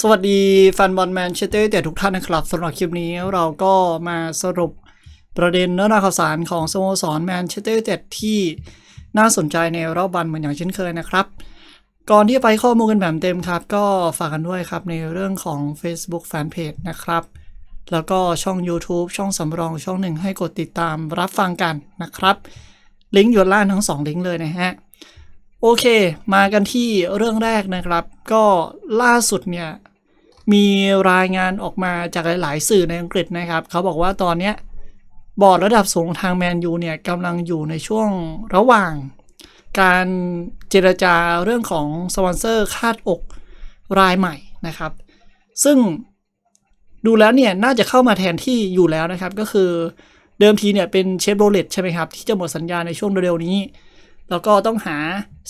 สวัสดีแฟนบอลแมนเชสเตอร์แต่ทุกท่านนะครับสำหรับคลิปนี้เราก็มาสรุปประเด็นเนื้อหาข่าวสารของสโมสรแมนเชสเตอร์เต็ดที่น่าสนใจในรอบวันเหมือนอย่างเช่นเคยนะครับ ก่อนที่จะไปข้อมูลกันแบบเต็มครับ ก็ฝากกันด้วยครับในเรื่องของ Facebook Fanpage นะครับ แล้วก็ช่อง YouTube ช่องสำรองช่องหนึ่งให้กดติดตามรับฟังกันนะครับ ลิงก์อยู่ล่างทั้งสองลิงก์เลยนะฮะ โอเค มากันที่เรื่องแรกนะครับ ก็ล่าสุดเนี่ยมีรายงานออกมาจากหลายๆ สื่อในอังกฤษนะครับ เขาบอกว่าตอนเนี้ยบอร์ดระดับสูงทางแมนยูเนี่ยกำลังอยู่ในช่วงระหว่าง การเจรจาเรื่องของสปอนเซอร์คาดอกรายใหม่นะครับ ซึ่งดูแล้วเนี่ยน่าจะเข้ามาแทนที่อยู่แล้วนะครับ ก็คือเดิมทีเนี่ยเป็นเชฟโรเลตใช่ไหมครับ ที่จะหมดสัญญาในช่วงเร็วๆนี้ แล้วก็ต้องหา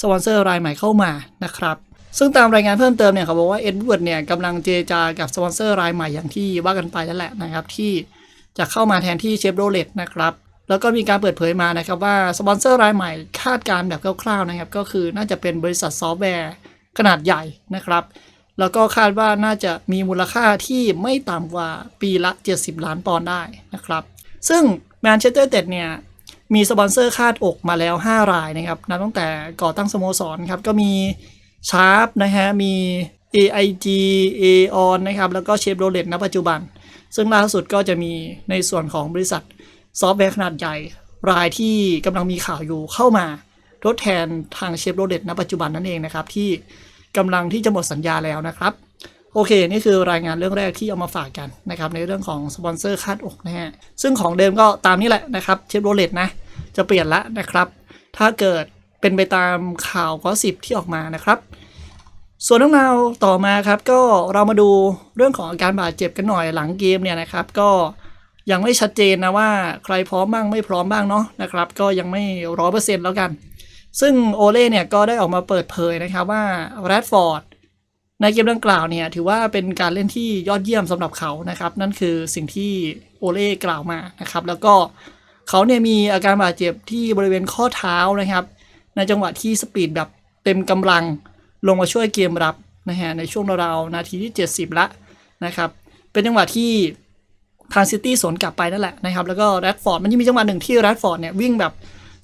สปอนเซอร์รายใหม่เข้ามานะครับซึ่งตามรายงานเพิ่มเติมเนี่ยเขาบอกว่าเอ็ดเวิร์ดเนี่ยกำลังเจรจากับสปอนเซอร์รายใหม่อย่างที่ว่ากันไปนั่นแหละนะครับ ที่จะเข้ามาแทนที่เชฟโรเลตนะครับ แล้วก็มีการเปิดเผยมานะครับว่าสปอนเซอร์รายใหม่คาดการณ์แบบคร่าวๆนะครับ ก็คือน่าจะเป็นบริษัทซอฟต์แวร์ขนาดใหญ่นะครับ แล้วก็คาดว่าน่าจะมีมูลค่าที่ไม่ต่ำกว่าปีละ 70 ล้านปอนด์ได้นะครับ ซึ่งแมนเชสเตอร์เต็ดเนี่ย มีสปอนเซอร์คาดอกมาแล้ว 5 รายนะครับนับตั้งแต่ก่อตั้งสโมสรครับก็มีชาร์ปนะฮะมี AIG Aon นะครับแล้วก็เชฟโรเลตณปัจจุบัน ซึ่งล่าสุดก็จะมีในส่วนของบริษัทซอฟต์แวร์ขนาดใหญ่ รายที่กำลังมีข่าวอยู่เข้ามาทดแทนทางเชฟโรเลตณปัจจุบันนั่นเองนะครับที่กำลังที่จะหมดสัญญาแล้วนะครับ โอเค นี่คือรายงานเรื่องแรกที่เอามาฝากกันนะครับในเรื่องของสปอนเซอร์คาดอกนะฮะซึ่งของเดิมก็ตามนี้แหละนะครับเชฟโรเลตนะจะเปลี่ยนละนะครับ ถ้าเกิดเป็นไปตามข่าวก็สิบที่ออกมานะครับ ส่วนน้องนาวต่อมาครับก็เรามาดูเรื่องของอาการบาดเจ็บกันหน่อยหลังเกมเนี่ยนะครับก็ยังไม่ชัดเจนนะว่าใครพร้อมบ้างไม่พร้อมบ้างเนาะนะครับก็ยังไม่ร้อยเปอร์เซ็นต์แล้วกัน ซึ่งโอเล่เนี่ยก็ได้ออกมาเปิดเผยนะครับว่าแรดฟอร์ด ในเกมดังกล่าวเนี่ยถือว่าเป็นการเล่นที่ยอดเยี่ยมสำหรับเขานะครับ นั่นคือสิ่งที่โอเล่กล่าวมานะครับ แล้วก็เขาเนี่ยมีอาการบาดเจ็บที่บริเวณข้อเท้านะครับ ในจังหวะที่สปีดแบบเต็มกำลังลงมาช่วยเกมรับนะฮะในช่วงราวๆนาทีที่ 70 ละนะครับ เป็นจังหวะที่ทางซิตี้สวนกลับไปนั่นแหละนะครับ แล้วก็แรดฟอร์ดมันจะมีจังหวะหนึ่งที่แรดฟอร์ดเนี่ยวิ่งแบบ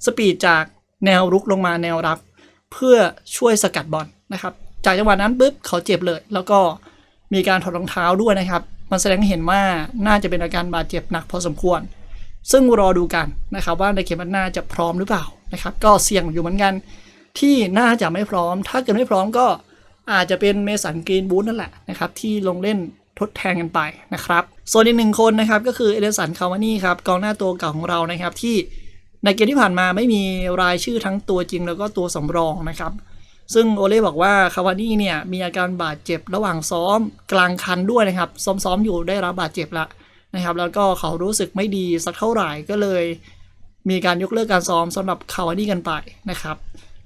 สปีดจากแนวรุกลงมาแนวรับ เพื่อช่วยสกัดบอลนะครับ จากจังหวะนั้นปุ๊บเขาเจ็บเลย แล้วก็มีการถอดรองเท้าด้วยนะครับ มันแสดงให้เห็นว่าน่าจะเป็นอาการบาดเจ็บหนักพอสมควร ซึ่งรอดูกันนะครับ ว่าในเกมมันหน้าจะพร้อมหรือเปล่านะครับ ก็เสี่ยงอยู่เหมือนกันที่น่าจะไม่พร้อม ถ้าเกิดไม่พร้อมก็อาจจะเป็นเมสันกรีนบูธนั่นแหละนะครับที่ลงเล่นทดแทนกันไปนะครับส่วนอีกหนึ่งคนนะครับก็คือเอเดนสันคาวานี่ครับกองหน้าตัวเก่าของเรานะครับที่ในเกมที่ผ่านมาไม่มีรายชื่อทั้งตัวจริงแล้วก็ตัวสำรองนะครับ ซึ่งโอเล่บอกว่าคาวานี่เนี่ยมีอาการบาดเจ็บระหว่างซ้อมกลางคันด้วยนะครับ ซ้อมๆอยู่ได้รับบาดเจ็บละนะครับ แล้วก็เขารู้สึกไม่ดีสักเท่าไหร่ก็เลย มีการยกเลิกการซ้อมสำหรับคาวานี่กันไปนะครับ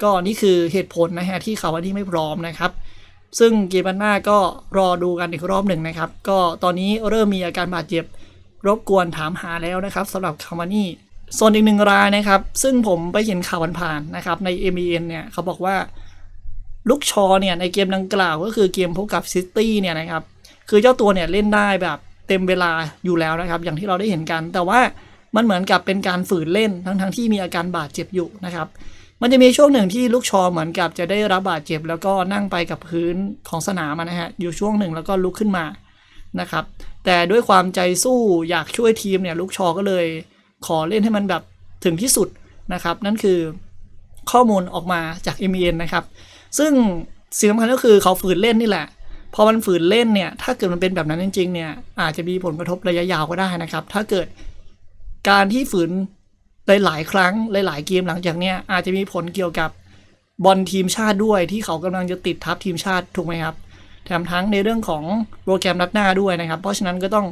ก็นี่คือเหตุผลนะฮะที่คาวานี่ไม่พร้อมนะครับ ซึ่งเกมหน้าก็รอดูกันอีกรอบหนึ่งนะครับ ก็ตอนนี้เริ่มมีอาการบาดเจ็บรบกวนถามหาแล้วนะครับสำหรับคาวานี่ส่วนอีกหนึ่งรายนะครับ ซึ่งผมไปเห็นข่าวผ่านๆนะครับใน m อ n เนี่ยเขาบอกว่า ลูกชอเนี่ยในเกมดังกล่าวก็คือเกมพบกับซิตี้เนี่ยนะครับคือเจ้าตัวเนี่ยเล่นได้แบบเต็มเวลาอยู่แล้วนะครับ อย่างที่เราได้เห็นกัน แต่ว่ามันเหมือนกับเป็นการฝืนเล่นทั้งๆที่มีอาการบาดเจ็บอยู่นะครับ มันจะมีช่วงหนึ่งที่ลูกชอเหมือนกับจะได้รับบาดเจ็บ แล้วก็นั่งไปกับพื้นของสนามนะฮะอยู่ช่วงหนึ่งแล้วก็ลุกขึ้นมานะครับ แต่ด้วยความใจสู้อยากช่วยทีมเนี่ยลูกชอก็เลยขอเล่นให้มันแบบถึงที่สุดนะครับ นั่นคือข้อมูลออกมาจาก m อ n นะครับ ซึ่งสิ่งสำคัญก็คือเขาฝืนเล่นนี่แหละ พอมันฝืนเล่นเนี่ย ถ้าเกิดมันเป็นแบบนั้นจริงๆเนี่ย อาจจะมีผลกระทบระยะยาวก็ได้นะครับ ถ้าเกิดการที่ฝืนหลายๆครั้งหลายๆเกมหลังจากเนี้ยอาจจะมีผลเกี่ยวกับบอลทีมชาติด้วยที่เขากำลังจะติดทับทีมชาติถูกไหมครับ แถมทั้งในเรื่องของโปรแกรมนัดหน้าด้วยนะครับ เพราะฉะนั้นก็ต้อง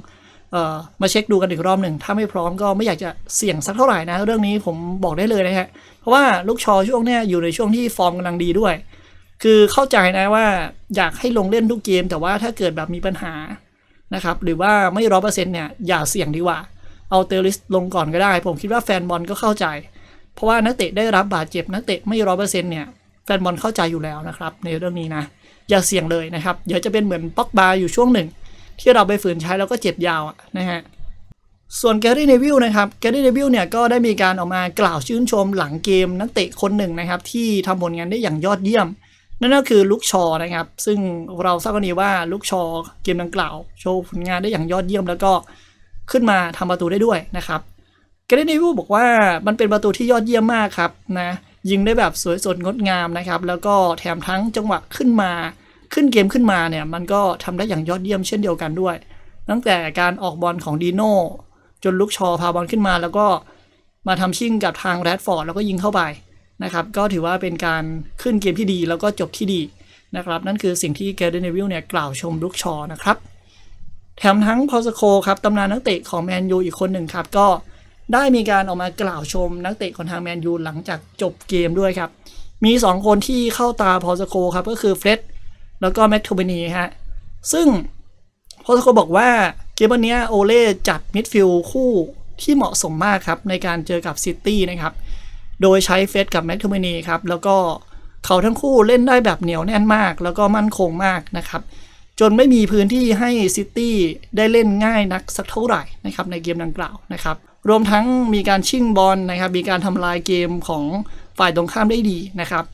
เออมาเช็คดูกันอีกรอบหนึ่ง ถ้าไม่พร้อมก็ไม่อยากจะเสี่ยงสักเท่าไหร่นะ เรื่องนี้ผมบอกได้เลยนะฮะเพราะว่าลูกชอช่วงเนี้ยอยู่ในช่วงที่ฟอร์มกำลังดีด้วย คือเข้าใจนะว่าอยากให้ลงเล่นทุกเกม แต่ว่าถ้าเกิดแบบมีปัญหานะครับ หรือว่าไม่ร้อยเปอร์เซ็นต์เนี่ยอย่าเสี่ยงดีกว่า เอาเตอริสลงก่อนก็ได้ ผมคิดว่าแฟนบอลก็เข้าใจ เพราะว่านักเตะได้รับบาดเจ็บนักเตะไม่ร้อยเปอร์เซ็นต์เนี่ยแฟนบอลเข้าใจอยู่แล้วนะครับ ในเรื่องนี้นะ อย่าเสี่ยงเลยนะครับ เดี๋ยวจะเป็นเหมือนป็อกบาอยู่ช่วงหนึ่ง ที่เราไปฝืนใช้แล้วก็เจ็บยาวอะนะฮะส่วนแกรี่เนวิลนะครับแกรี่เนวิลเนี่ยก็ได้มีการออกมากล่าวชื่นชมหลังเกมนักเตะคนหนึ่งนะครับ ที่ทำผลงานได้อย่างยอดเยี่ยม นั่นก็คือลุกชอนะครับ ซึ่งเราทราบกันดีว่าลุกชอเกมดังกล่าว โชว์ผลงานได้อย่างยอดเยี่ยมแล้วก็ขึ้นมาทำประตูได้ด้วยนะครับแกรี่เนวิลบอกว่ามันเป็นประตูที่ยอดเยี่ยมมากครับนะยิงได้แบบสวยสดงดงามนะครับ แล้วก็แถมทั้งจังหวะขึ้นมาขึ้นเกมขึ้นมาเนี่ยมันก็ทำได้อย่างยอดเยี่ยมเช่นเดียวกันด้วย ตั้งแต่การออกบอลของดีโน่จนลุกชอพาบอลขึ้นมา แล้วก็มาทำชิ่งกับทางแรดฟอร์ดแล้วก็ยิงเข้าไป นะครับก็ถือว่าเป็นการขึ้นเกมที่ดีแล้วก็จบที่ดีนะครับ นั่นคือสิ่งที่แกเดนเวิลเนี่ยกล่าวชมลุกชอนะครับ แถมทั้งพอสโคครับตำนานนักเตะของแมนยูอีกคนหนึ่งครับก็ได้มีการออกมากล่าวชมนักเตะของทางแมนยูหลังจากจบเกมด้วยครับ มี 2 คนที่เข้าตาพอสโคครับก็คือเฟร็ดแล้วก็แม็กโทเบนีฮะซึ่งพอสโคบอกว่าเกมวันนี้โอเล่จัดมิดฟิลด์คู่ที่เหมาะสมมากครับในการเจอกับซิตี้นะครับ โดยใช้เฟสกับแม็กโทเบนีครับ แล้วก็เขาทั้งคู่เล่นได้แบบเหนียวแน่นมาก แล้วก็มั่นคงมากนะครับ จนไม่มีพื้นที่ให้ซิตี้ได้เล่นง่ายนักสักเท่าไหร่นะครับในเกมดังกล่าวนะครับรวมทั้งมีการชิงบอลนะครับ มีการทำลายเกมของฝ่ายตรงข้ามได้ดีนะครับ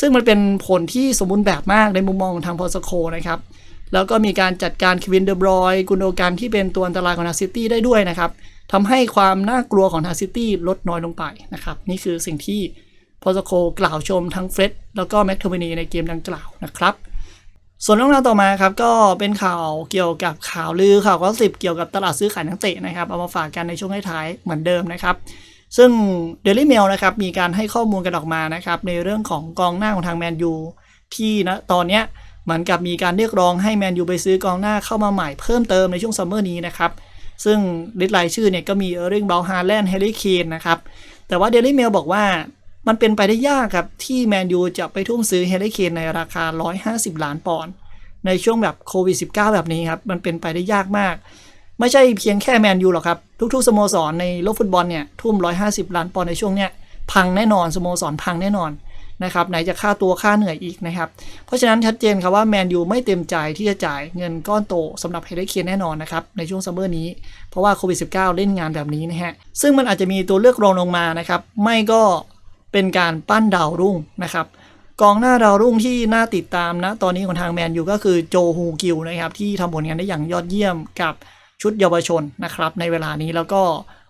ซึ่งมันเป็นผลที่สมบูรณ์แบบมากในมุมมองของทางพอสโคนะครับ แล้วก็มีการจัดการควินเดอบรอยกุนโดกันที่เป็นตัวอันตรายของทางซิตี้ได้ด้วยนะครับทำให้ความน่ากลัวของทางซิตี้ลดน้อยลงไปนะครับ นี่คือสิ่งที่พอสโคกล่าวชมทั้งเฟร็ดแล้วก็แม็กโทเมนีในเกมดังกล่าวนะครับ ส่วนเรื่องราวต่อมาครับก็เป็นข่าวเกี่ยวกับข่าวลือข่าวก็สิบเกี่ยวกับตลาดซื้อขายนักเตะนะครับเอามาฝากกันในช่วงท้ายๆเหมือนเดิมนะครับซึ่ง Daily Mail นะครับมีการให้ข้อมูลกันออกมานะครับในเรื่องของกองหน้าของทางแมนยูที่นะตอนเนี้ย มือนกับมีการเรียกร้องให้แมนยูไปซื้อกองหน้าเข้ามาใหม่เพิ่มเติมในช่วงซัมเมอร์นี้นะครับซึ่งลิสต์รายชื่อเนี่ยก็มีเออร์ริงเบลฮาแลนด์เฮลิเคนนะครับแต่ว่า Daily Mail บอกว่ามันเป็นไปได้ยากครับ ที่แมนยูจะไปทุ่มซื้อเฮลิเคนในราคา 150 ล้านปอนด์ในช่วงแบบโควิด -19 แบบนี้ครับ มันเป็นไปได้ยากมาก ไม่ใช่เพียงแค่แมนยูหรอกครับ ทุกๆ สโมสรในโลกฟุตบอลเนี่ย ทุ่ม 150 ล้านปอนด์ในช่วงเนี้ยพังแน่นอนสโมสรพังแน่นอน นะครับไหนจะค่าตัวค่าเหนื่อยอีกนะครับ เพราะฉะนั้นชัดเจนครับว่าแมนยูไม่เต็มใจที่จะจ่ายเงินก้อนโตสำหรับเฮเลเคียนแน่นอนนะครับในช่วงซัมเมอร์นี้ เพราะว่าโควิด -19 เล่นงานแบบนี้นะฮะซึ่งมันอาจจะมีตัวเลือกรองลงมานะครับไม่ก็เป็นการปั้นดาวรุ่งนะครับกองหน้าดาวรุ่งที่น่าติดตามนะ ตอนนี้ของทางแมนยูก็คือโจฮูกิลนะครับที่ทำผลงานได้อย่างยอดเยี่ยมกับชุดเยาวชนนะครับในเวลานี้แล้วก็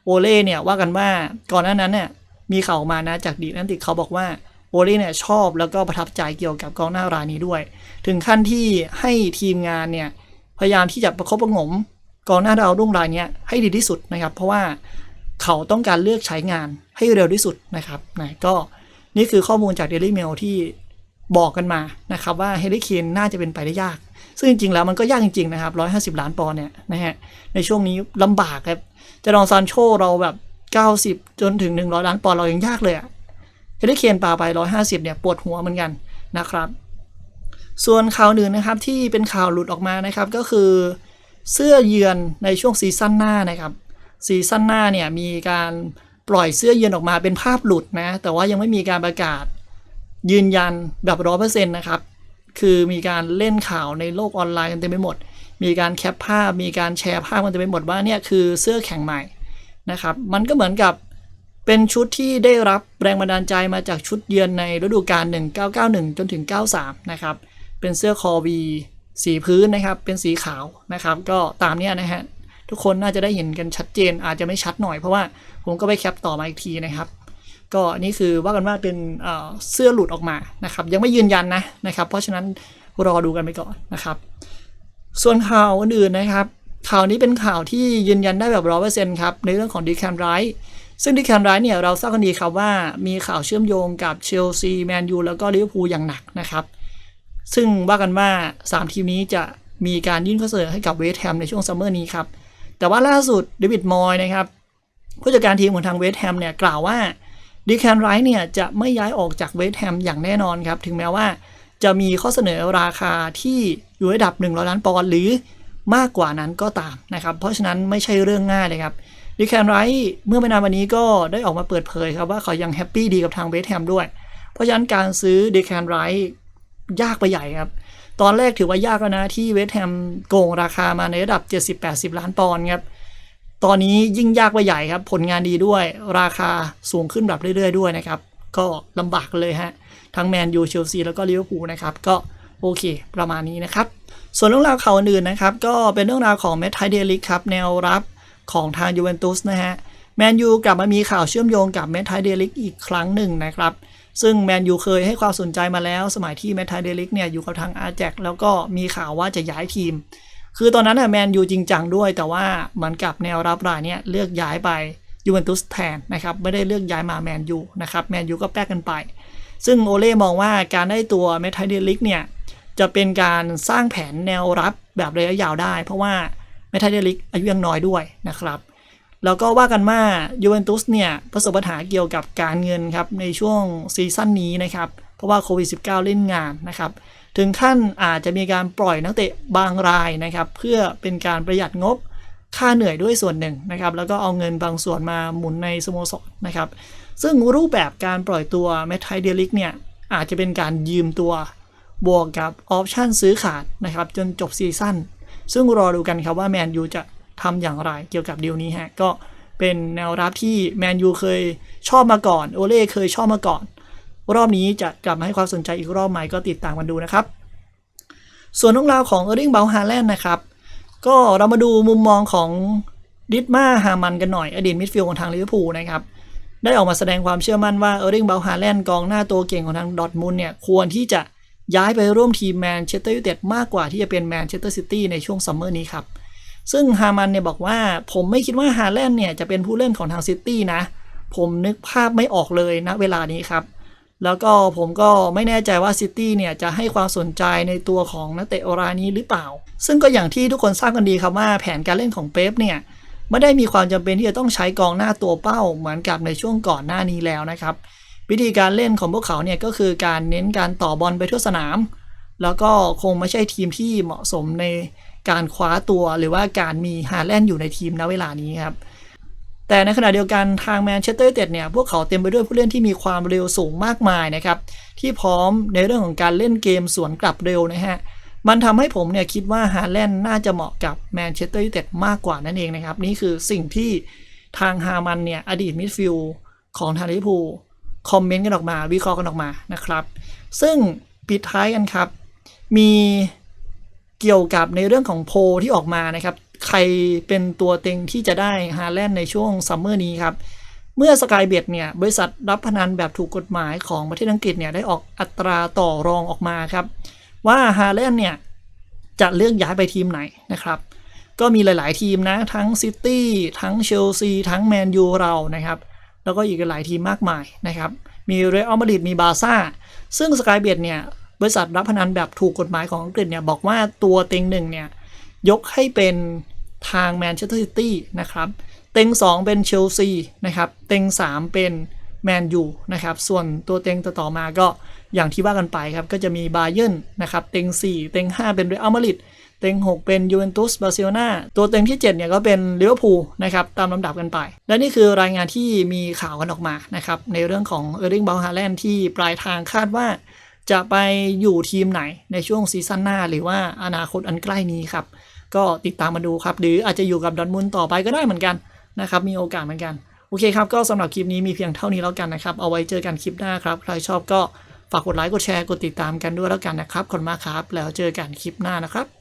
โอเล่เนี่ยว่ากันว่าก่อนหน้านั้นเนี่ยมีข่าวมานะจากดีแอนติเขาบอกว่า โอเล่เนี่ยชอบแล้วก็ประทับใจเกี่ยวกับกองหน้ารายนี้ด้วย ถึงขั้นที่ให้ทีมงานเนี่ยพยายามที่จะประคบประงมกองหน้าดาวรุ่งรายนี้ให้ดีที่สุดนะครับ เพราะว่าเขาต้องการเลือกใช้งานให้เร็วที่สุดนะครับนะก็นี่คือข้อมูลจาก Daily Mail ที่บอกกันมานะครับว่าเฮลิเคนน่าจะเป็นไปได้ยาก ซึ่งจริงๆแล้วมันก็ยากจริงๆนะครับ 150 ล้านปอนด์เนี่ยนะฮะในช่วงนี้ลำบากครับจะลองซานโชเราแบบ 90 จนถึง 100 ล้านปอนด์เรายังยากเลยอะ เฮลิเคนปาไป 150 เนี่ยปวดหัวเหมือนกันนะครับ ส่วนข่าวอื่นนะครับที่เป็นข่าวหลุดออกมานะครับก็คือเสื้อเยือนในช่วงซีซั่นหน้านะครับซีซั่นหน้าเนี่ยมีการปล่อยเสื้อเยือนออกมาเป็นภาพหลุดนะแต่ว่ายังไม่มีการประกาศยืนยันแบบร้อยเปอร์เซ็นต์นะครับคือมีการเล่นข่าวในโลกออนไลน์กันเต็มไปหมด มีการแคปภาพ มีการแชร์ภาพกันเต็มไปหมดว่าเนี่ยคือเสื้อแข่งใหม่นะครับ มันก็เหมือนกับ เป็นชุดที่ได้รับแรงบันดาลใจมาจากชุดเยือนในฤดูกาล 1991 จนถึง 93 นะครับ เป็นเสื้อคอวีสีพื้นนะครับ เป็นสีขาวนะครับ ก็ตามเนี้ยนะฮะ ทุกคนน่าจะได้เห็นกันชัดเจน อาจจะไม่ชัดหน่อยเพราะว่าผมก็ไปแคปต่อมาอีกทีนะครับ ก็นี่คือว่ากันว่าเป็นเสื้อหลุดออกมานะครับ ยังไม่ยืนยันนะนะครับ เพราะฉะนั้นรอดูกันไปก่อนนะครับ ส่วนข่าวอื่นๆนะครับ ข่าวนี้เป็นข่าวที่ยืนยันได้แบบร้อยเปอร์เซ็นต์ครับ ในเรื่องของดีแคนไรท์ ซึ่งดีแคนไรท์เนี่ยเราทราบกันดีครับว่ามีข่าวเชื่อมโยงกับเชลซีแมนยูแล้วก็ลิเวอร์พูลอย่างหนักนะครับ ซึ่งว่ากันว่า 3 ทีมนี้จะมีการยื่นข้อเสนอให้กับเวสต์แฮมในช่วงซัมเมอร์นี้ครับ แต่ว่าล่าสุดเดวิดมอยนะครับผู้จัดการทีมของทางเวสต์แฮมเนี่ยกล่าวว่าดีแคนไรท์เนี่ยจะไม่ย้ายออกจากเวสต์แฮมอย่างแน่นอนครับ ถึงแม้ว่าจะมีข้อเสนอราคาที่อยู่ระดับ 100 ล้านปอนด์หรือมากกว่านั้นก็ตามนะครับ เพราะฉะนั้นไม่ใช่เรื่องง่ายเลยครับ ดีแคนไรท์เมื่อไม่นานวันนี้ก็ได้ออกมาเปิดเผยครับว่าเขายังแฮปปี้ดีกับทางเวสแฮมด้วย เพราะฉะนั้นการซื้อดีแคนไรท์ยากไปใหญ่ครับ ตอนแรกถือว่ายากแล้วนะ ที่เวสแฮมโกงราคามาในระดับ 70-80 ล้านปอนด์ครับตอนนี้ยิ่งยากไปใหญ่ครับ ผลงานดีด้วยราคาสูงขึ้นแบบเรื่อย ๆ ด้วยนะครับ ก็ลำบากเลยฮะ ทั้งแมนยูเชลซีแล้วก็ลิเวอร์พูลนะครับ ก็โอเค ประมาณนี้นะครับ ส่วนเรื่องราวข่าวอื่นนะครับ ก็เป็นเรื่องราวของแมตไทเดลิกครับ แนวรับ ของทางยูเวนตุสนะฮะแมนยูกลับมามีข่าวเชื่อมโยงกับแมตไทเดลิกอีกครั้งหนึ่งนะครับ ซึ่งแมนยูเคยให้ความสนใจมาแล้ว สมัยที่แมตไทเดลิกเนี่ยอยู่กับทางอาแจกแล้วก็มีข่าวว่าจะย้ายทีม คือตอนนั้นน่ะแมนยูจริงจังด้วย แต่ว่าเหมือนกับแนวรับรายเนี่ยเลือกย้ายไปยูเวนตุสแทนนะครับไม่ได้เลือกย้ายมาแมนยูนะครับแมนยูก็แป๊กกันไป ซึ่งโอเล่มองว่าการได้ตัวเมทไทเดลิกเนี่ยจะเป็นการสร้างแผนแนวรับแบบระยะยาวได้ เพราะว่า เมทไทเดลิกอายุยังน้อยด้วยนะครับแล้วก็ว่ากันว่ายูเวนตุสเนี่ยประสบปัญหาเกี่ยวกับการเงินครับในช่วงซีซั่นนี้นะครับ เพราะว่าโควิด -19 เล่นงานนะครับ ถึงขั้นอาจจะมีการปล่อยนักเตะบางรายนะครับ เพื่อเป็นการประหยัดงบค่าเหนื่อยด้วยส่วนหนึ่งนะครับ แล้วก็เอาเงินบางส่วนมาหมุนในสโมสรนะครับ ซึ่งรูปแบบการปล่อยตัวเมทไทเดลิกเนี่ยอาจจะเป็นการยืมตัวบวกกับออปชั่นซื้อขาดนะครับจนจบซีซั่น ซึ่งรอดูกันครับว่าแมนยูจะทำอย่างไรเกี่ยวกับดีลนี้ฮะก็เป็นแนวรับที่แมนยูเคยชอบมาก่อนโอเล่เคยชอบมาก่อน รอบนี้จะกลับมาให้ความสนใจอีกรอบไหมก็ติดตามกันดูนะครับ ส่วนเรื่องราวของเออร์ลิงเบลฮาแลนด์นะครับ ก็เรามาดูมุมมองของดิทมาฮามันกันหน่อยอดีตมิดฟิลด์ของทางลิเวอร์พูลนะครับได้ออกมาแสดงความเชื่อมั่นว่าเออร์ลิงเบลฮาแลนด์กองหน้าตัวเก่งของทางดอทมุนเนี่ยควรที่จะ ย้ายไปร่วมทีมแมนเชสเตอร์ยูไนเต็ดมากกว่าที่จะเป็นแมนเชสเตอร์ซิตี้ในช่วงซัมเมอร์นี้ครับ ซึ่งฮามันเนี่ยบอกว่าผมไม่คิดว่าฮาแลนด์เนี่ยจะเป็นผู้เล่นของทางซิตี้นะ ผมนึกภาพไม่ออกเลยนะเวลานี้ครับ แล้วก็ผมก็ไม่แน่ใจว่าซิตี้เนี่ยจะให้ความสนใจในตัวของนักเตะรายนี้หรือเปล่า ซึ่งก็อย่างที่ทุกคนทราบกันดีครับว่าแผนการเล่นของเป๊ปเนี่ยไม่ได้มีความจำเป็นที่จะต้องใช้กองหน้าตัวเป้าเหมือนกับในช่วงก่อนหน้านี้แล้วนะครับ วิธีการเล่นของพวกเขาเนี่ยก็คือการเน้นการต่อบอลไปทั่วสนาม แล้วก็คงไม่ใช่ทีมที่เหมาะสมในการคว้าตัวหรือว่าการมีฮาแลนด์อยู่ในทีมณเวลานี้ครับแต่ในขณะเดียวกันทางแมนเชสเตอร์ยูไนเต็ดเนี่ยพวกเขาเต็มไปด้วยผู้เล่นที่มีความเร็วสูงมากมายนะครับที่พร้อมในเรื่องของการเล่นเกมสวนกลับเร็วนะฮะมันทำให้ผมเนี่ยคิดว่าฮาแลนด์น่าจะเหมาะกับแมนเชสเตอร์ยูไนเต็ดมากกว่านั่นเองนะครับ นี่คือสิ่งที่ทางฮามันเนี่ยอดีตมิดฟิลด์ของทางลิพู คอมเมนต์กันออกมา วิเคราะห์กันออกมานะครับ ซึ่งปิดท้ายกันครับ มีเกี่ยวกับในเรื่องของโพลที่ออกมานะครับ ใครเป็นตัวเต็งที่จะได้ฮาแลนด์ในช่วงซัมเมอร์นี้ครับ เมื่อสกายเบ t เนี่ย บริษัทรับพนันแบบถูกกฎหมายของประเทศอังกฤษเนี่ยได้ออกอัตราต่อรองออกมาครับ ว่าฮาแลนด์เนี่ย จะเลือกย้ายไปทีมไหนนะครับ ก็มีหลาย ๆ ทีมนะ ทั้งซิตี้ทั้งเชลซีทั้งแมนยูเรานะครับ แล้วก็อีกหลายทีมมากมายนะครับ มีเรอัลมาดริดมีบาซ่า ซึ่งสกายเบ t เนี่ย บริษัทรับพนันแบบถูกกฎหมายของอังกฤษเนี่ย บอกว่าตัวเต็งหนึ่งเนี่ย ยกให้เป็นทางแมนเชสเตอร์ซิตี้นะครับ เต็ง 2 เป็นเชลซีนะครับ เต็ง 3 เป็นแมนยูนะครับ ส่วนตัวเต็งต่อๆมาก็อย่างที่ว่ากันไปครับ ก็จะมีบาเยิร์นนะครับ เต็ง 4 เต็ง 5 เป็นเรอัลมาดริด เต็ง 6 เป็นยูเวนตุสบาร์เซโลนาตัวเต็งที่ 7 เนี่ยก็เป็นลิเวอร์พูลนะครับตามลำดับกันไป และนี่คือรายงานที่มีข่าวกันออกมานะครับในเรื่องของเออร์ลิงบาฮาแลนด์ที่ปลายทางคาดว่า จะไปอยู่ทีมไหนในช่วงซีซั่นหน้า หรือว่าอนาคตอันใกล้นี้ครับก็ติดตามมาดูครับ หรืออาจจะอยู่กับดอนมุนต่อไปก็ได้เหมือนกันนะครับมีโอกาสเหมือนกันโอเคครับ ก็สำหรับคลิปนี้มีเพียงเท่านี้แล้วกันนะครับ เอาไว้เจอกันคลิปหน้าครับ ใครชอบก็ฝากกดไลค์ กดแชร์ กดติดตามกันด้วยแล้วกันนะครับ ขอบคุณมากครับ แล้วเจอกันคลิปหน้านะครับ